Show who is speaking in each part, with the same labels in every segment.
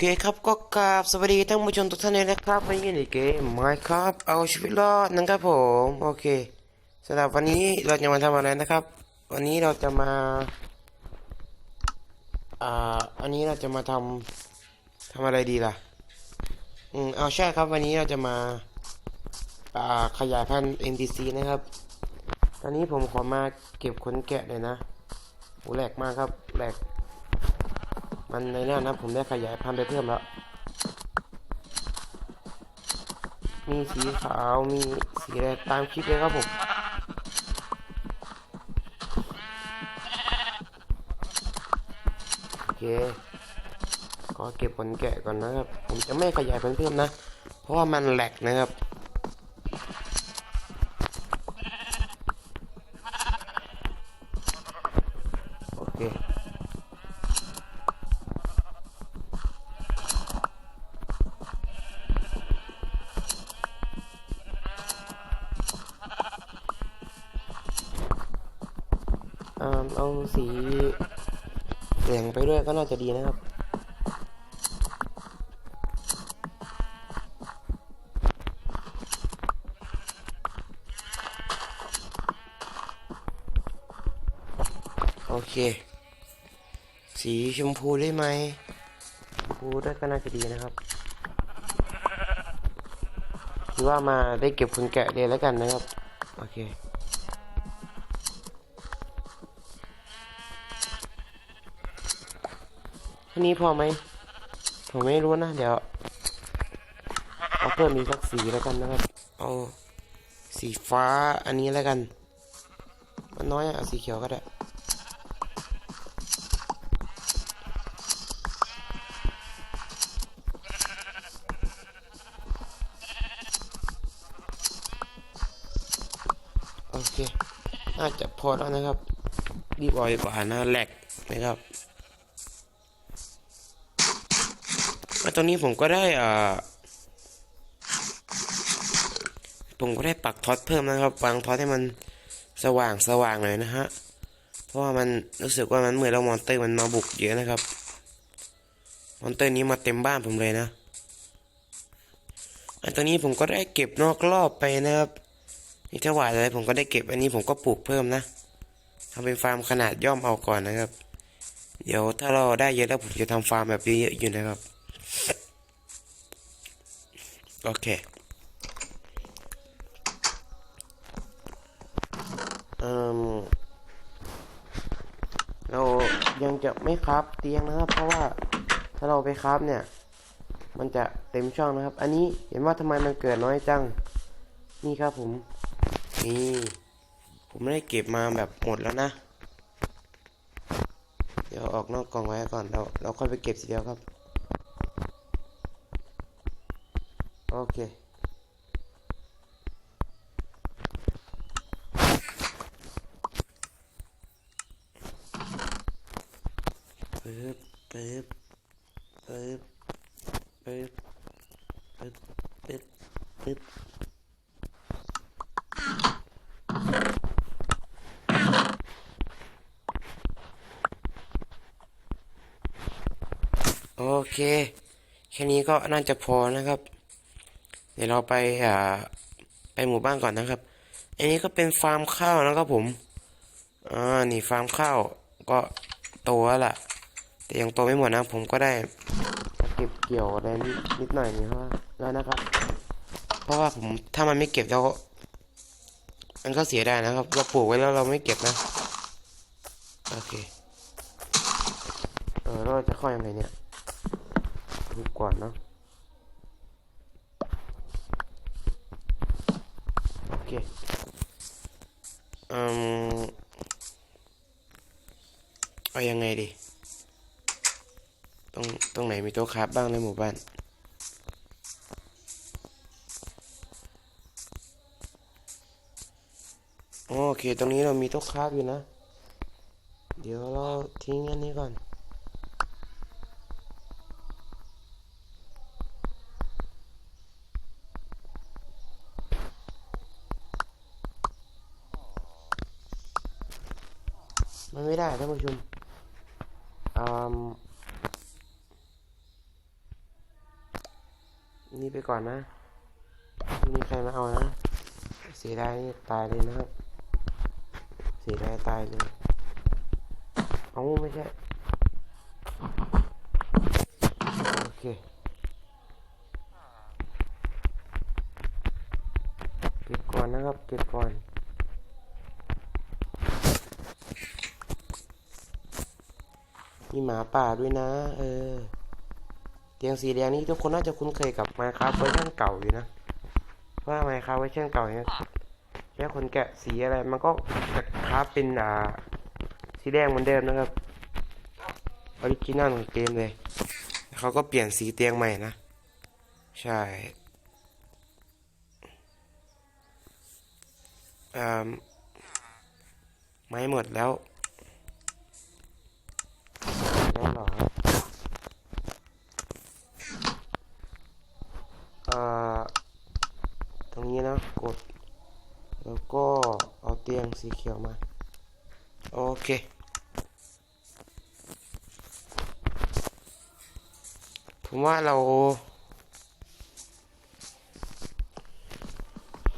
Speaker 1: เคครับก็กราบสวัสดีท่านผู้ชมทุกท่านเลยนะครับวันนี้ในเกม Minecraft เอาชีวิตรอดนะครับผมโอเคสำหรับวันนี้เราจะมาทำอะไรนะครับ วันนี้เราจะมาอ่าอันนี้เราจะมาทำทำอะไรดีล่ะอืมเอาใช่ครับวันนี้เราจะมาอ่าขยายพันธุ์ NPC นะครับ ตอนนี้ผมขอมาเก็บขนแกะเลยนะโหแหลกมากครับแหลก มันในนี้นะผมได้ขยายพันธุ์ไปเพิ่มแล้ว มีสีขาวมีสีอะไรตามคลิปเลยครับผมโอเคก็เก็บผลแกะก่อนนะครับ ผมจะไม่ขยายพันธุ์เพิ่มนะ เพราะว่ามันแหลกนะครับ สีเหลืองไปด้วยก็น่าจะดีนะครับโอเค สีชมพูได้ไหมชมพูได้ก็น่าจะดีนะครับหรือว่ามาได้เก็บคนแกะเลยแล้วกันนะครับ โอเค แค่นี้พอไหมผมไม่รู้นะ เดี๋ยวเอาเพิ่มอีกสักสีแล้วกันนะครับ เอาสีฟ้าอันนี้แล้วกัน มันน้อยอะเอาสีเขียวก็ได้โอเค น่าจะพอแล้วนะครับ รีบออกดีกว่านะแหลกนะครับ แล้วตอนนี้ผมก็ได้อ่าผมก็ได้ปักท็อตเพิ่มนะครับวางท็อตให้มันสว่างสว่างหน่อยนะฮะ เพราะว่ามันรู้สึกว่ามันเหมือนเรามอนเตอร์มันมาบุกเยอะนะครับ มอนเตอร์นี้มาเต็มบ้านผมเลยนะอันตอนนี้ผมก็ได้เก็บนอกรอบไปนะครับ นี่ถ้าหวานอะไรผมก็ได้เก็บอันนี้ผมก็ปลูกเพิ่มนะทำเป็นฟาร์มขนาดย่อมเอาก่อนนะครับ เดี๋ยวถ้าเราได้เยอะแล้วผมจะทำฟาร์มแบบเยอะๆอยู่นะครับ โอเคเอ่มเรายังจะไม่ครับเตียงนะครับ เพราะว่าถ้าเราไปครับเนี่ย มันจะเต็มช่องนะครับ อันนี้เห็นว่าทำไมมันเกิดน้อยจัง นี่ครับผม นี่ ผมไม่ได้เก็บมาแบบหมดแล้วนะ เดี๋ยวออกนอกกล่องไว้ก่อน เราเราค่อยไปเก็บทีเดียวครับ โอเค ปึ๊บปึ๊บปึ๊บปึ๊บปึ๊บปึ๊บปึ๊บโอเค แค่นี้ก็น่าจะพอนะครับ เดี๋ยวเราไปอ่าไปหมู่บ้านก่อนนะครับ อันนี้ก็เป็นฟาร์มข้าวนะครับผม อ่า นี่ฟาร์มข้าวก็โตแล้วล่ะ แต่ยังโตไม่หมดนะ ผมก็ได้เก็บเกี่ยวอะไรนิดนิดหน่อยนี่ว่าแล้วนะครับ เพราะว่าผมถ้ามันไม่เก็บแล้วมันก็เสียได้นะครับ เราปลูกไว้แล้วเราไม่เก็บนะ โอเค เออเราจะเข้ายังไงเนี่ยดูก่อนเนาะ โอ เคอืมเอายังไงดีตรงตรงไหนมีโต๊ะคราฟบ้างในหมู่บ้านโอเค ตรงนี้เรามีโต๊ะคราฟอยู่นะ เดี๋ยวเราทิ้งอันนี้ก่อน มันไม่ได้ท่านผู้ชมนี่ไปก่อนนะไม่มีใครมาเอานะ เสียดายนี่ตายเลยนะครับ เสียดายตายเลย เอาไม่ใช่ โอเคเก็บก่อนนะครับ เก็บก่อน มีหมาป่าด้วยนะ เออ เตียงสีแดงนี้ทุกคนน่าจะคุ้นเคยกับไมค์ครับเวอร์ชันเก่าอยู่นะเพราะว่าไมค์ครับเวอร์ชันเก่าเนี่ยแค่คนแกะสีอะไรมันก็จะคราฟเป็นอ่าสีแดงเหมือนเดิมนะครับออริจินัลของเกมเลยเขาก็เปลี่ยนสีเตียงใหม่นะ ใช่อ่าไม้หมดแล้วเหรอเอ่อตรงนี้นะ กด แล้วก็เอาเตียง สีเขียวมา โอเค ผมว่าเรา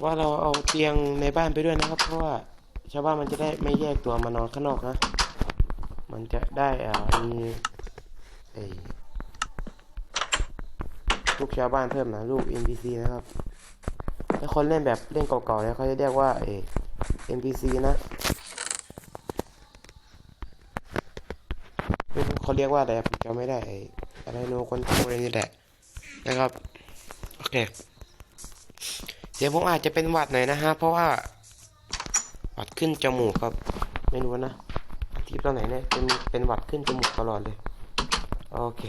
Speaker 1: ว่าเราเอาเตียงในบ้านไปด้วยนะครับ เพราะว่าชาวบ้านมันจะได้ไม่แยกตัวมานอนข้างนอกนะ มันจะได้อ่ามีไอ้ลูกชาวบ้านเพิ่มนะลูก NPC นะครับถ้าคนเล่นแบบเล่นเก่าๆเนี่ยเขาจะเรียกว่าไอ NPC นะเขาเรียกว่าอะไรผมจำไม่ได้อะไรโนคอนโทรอะไรนี่แหละนะครับโอเคเดี๋ยวผมอาจจะเป็นหวัดหน่อยนะฮะเพราะว่าหวัดขึ้นจมูกครับ ไม่รู้นะอาทิตย์ตอนไหนเนี่ยเป็นเป็นหวัดขึ้นจมูกตลอดเลยโอเค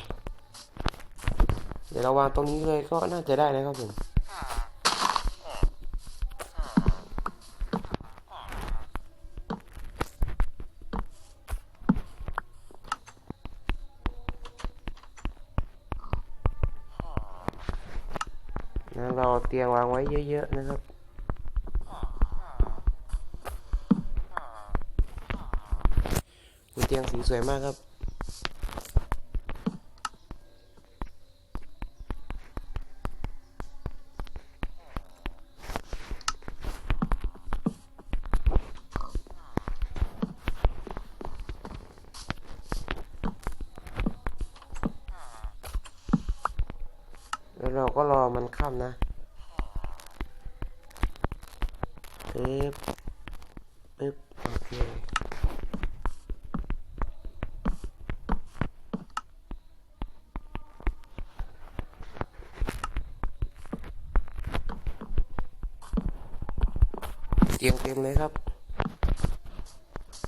Speaker 1: เดี๋ยวเราวางตรงนี้เลยก็น่าจะได้นะครับผม เราเอาเตียงวางไว้เยอะ ๆ นะครับคุณเตียงสีสวยมากครับ แล้วเราก็รอมันค่ำนะปึ๊บปึ๊บโอเคเตรียมเต็มเลยครับ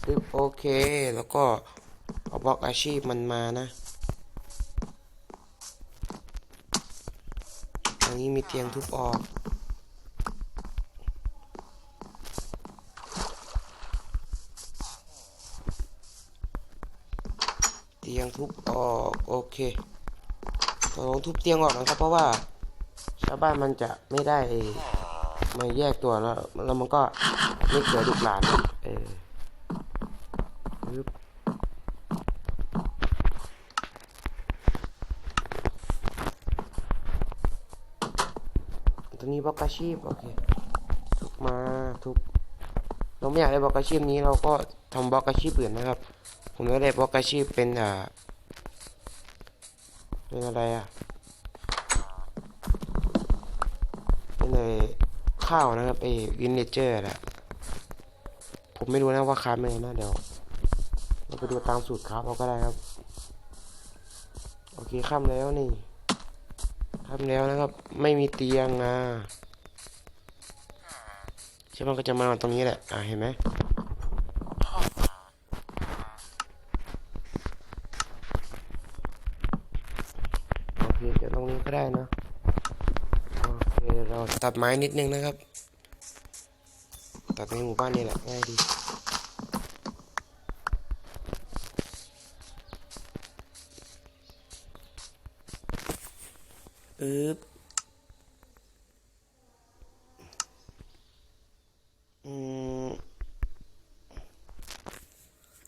Speaker 1: ปึ๊บโอเค แล้วก็เอาบล็อกอาชีพมันมานะ นี้มีเตียงทุบออก เตียงทุบออกโอเคเราลองทุบเตียงออกนะครับเพราะว่า ชาวบ้านมันจะไม่ได้มาแยกตัวแล้วแล้วมันก็ไม่เกิดลูกหลานเออปึ๊บตรง นี้บล็อกอาชีพโอเคทุบมาทุบเราไม่อยากได้บล็อกอาชีพนี้เราก็ทำบล็อกอาชีพอื่นนะครับ ผมก็ได้บล็อกอาชีพเป็นอ่าเป็นอะไรอะเป็นไอ้ข้าวนะครับไอ้วินเนเจอร์แหละผมไม่รู้นะว่าคาร์มยังไงนะเดี๋ยวเราไปดูตามสูตรครับเราก็ได้ครับ โอเคข้ามแล้วนี่ ข้ามแล้วนะครับ ไม่มีเตียงนะใช่มันก็จะมานอนตรงนี้แหละ อ่าเห็นไหมโอเคเดี๋ยวตรงนี้ก็ได้นะโอเคเราตัดไม้นิดนึงนะครับ ตัดในหมู่บ้านนี่แหละง่ายดี ปึ๊บ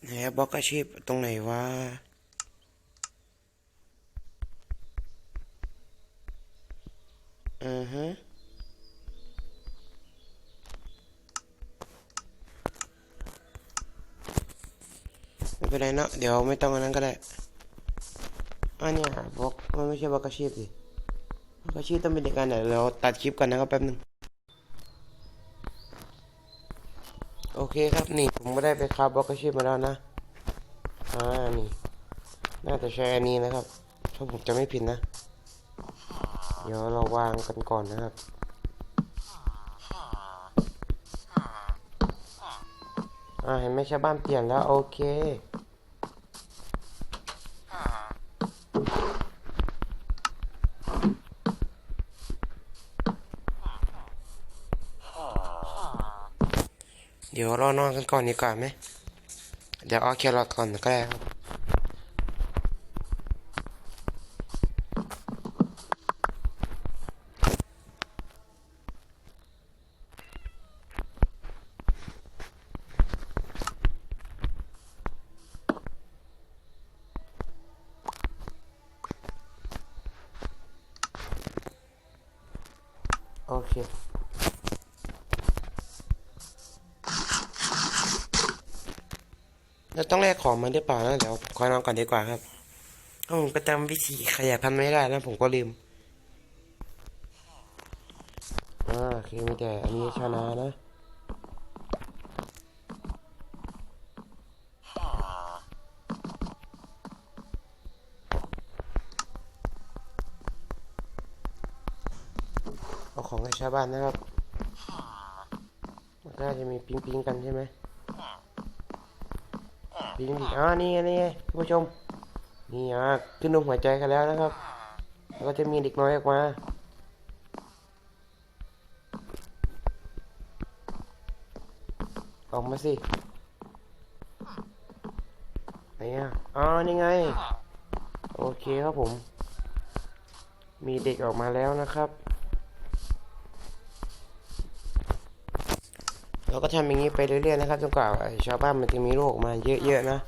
Speaker 1: นะบล็อกอาชีพตรงไหนวะอือฮะไม่เป็นไรเนาะเดี๋ยวไม่ต้องอันนั้นก็ได้อันนี้บล็อกมันไม่ใช่บล็อกอาชีพสิ กอาชีพต้องเป็นเด็กกันเดี๋ยวเราตัดคลิปกันนะครับแป๊บนึงโอเคครับนี่ผมก็ได้ไปคาบบล็อกอาชีพมาแล้วนะอ่านี่น่าจะใช้อันนี้นะครับถ้าผมจะไม่ผิดนะ เดี๋ยวเราวางกันก่อนนะครับอ่าเห็นไหมชาวบ้านเปลี่ยนแล้วโอเค เดี๋ยวรานอนกันก่อนดีกว่าไหม เดี๋ยวเอาแครอทก่อนก็ได้ครับโอเค เราต้องแลกของมาหรือเปล่านะเดี๋ยวคอยนอนก่อนดีกว่าครับผมก็จำวิธีขยับพันไม่ได้แล้วผมก็ลืมอ่าคือมีแต่อันนี้ชนะนะเอาของให้ชาวบ้านนะครับมันก็จะมีปิงปิงๆกันใช่ไหม ปิงดิอ่านี่ไงนี่ไงคุณผู้ชม นี่อะขึ้นนมหัวใจกันแล้วนะครับ แล้วก็จะมีเด็กน้อยออกมาออกมาสิไหนอะอ๋อนี่ไง โอเคครับผม มีเด็กออกมาแล้วนะครับ เราก็ทำอย่างนี้ไปเรื่อยๆนะครับจนกว่าชาวบ้านมันจะมีโรคมาเยอะๆนะ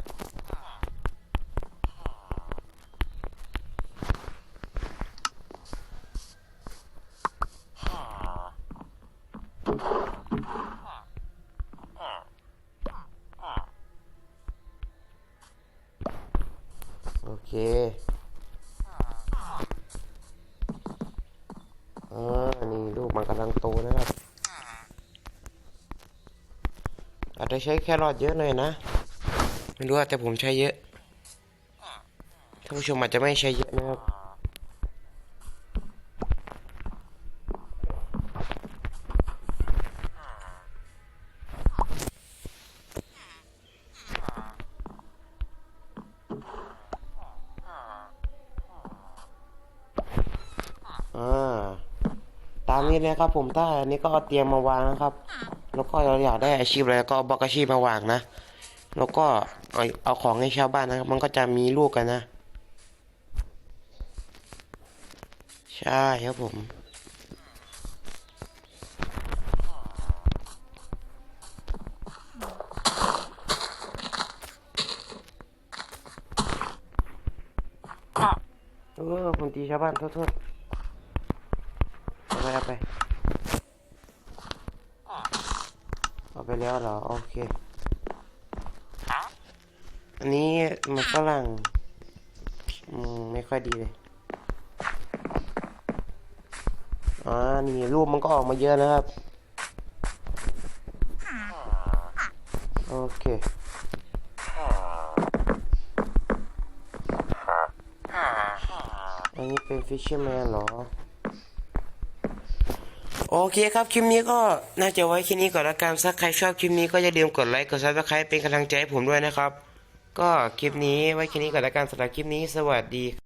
Speaker 1: โอเคอ่านี่ลูกมันกำลังโตนะครับ อาจจะใช้แครอทเยอะหน่อยนะ ไม่รู้อะแต่ผมใช้เยอะท่านผู้ชมอาจจะไม่ใช้เยอะนะครับอ่าตามนี้เลยครับผมถ้าอันนี้ก็เอาเตรียมมาวางนะครับ แล้วก็เราอยากได้อาชีพอะไรก็บล็อกอาชีพมาวางนะ แล้วก็เอาเอาของให้ชาวบ้านนะครับ มันก็จะมีลูกกันนะ ใช่ครับผมเออผมตีชาวบ้านโทษโทษเอาไปเอาไป เอาไป แล้วเหรอ โอเค อันนี้มันฝรั่งอืมไม่ค่อยดีเลยอ่านี่รูปมันก็ออกมาเยอะนะครับ โอเคอันนี้เป็น Fisherman เหรอ โอเคครับคลิปนี้ก็น่าจะไว้แค่นี้ก่อนละกันถ้าใครชอบคลิปนี้ก็อย่าลืมกดไลค์กดซับสไครป์เป็นกำลังใจให้ผมด้วยนะครับ ก็คลิปนี้ไว้แค่นี้ก่อนละกันสำหรับคลิปนี้สวัสดี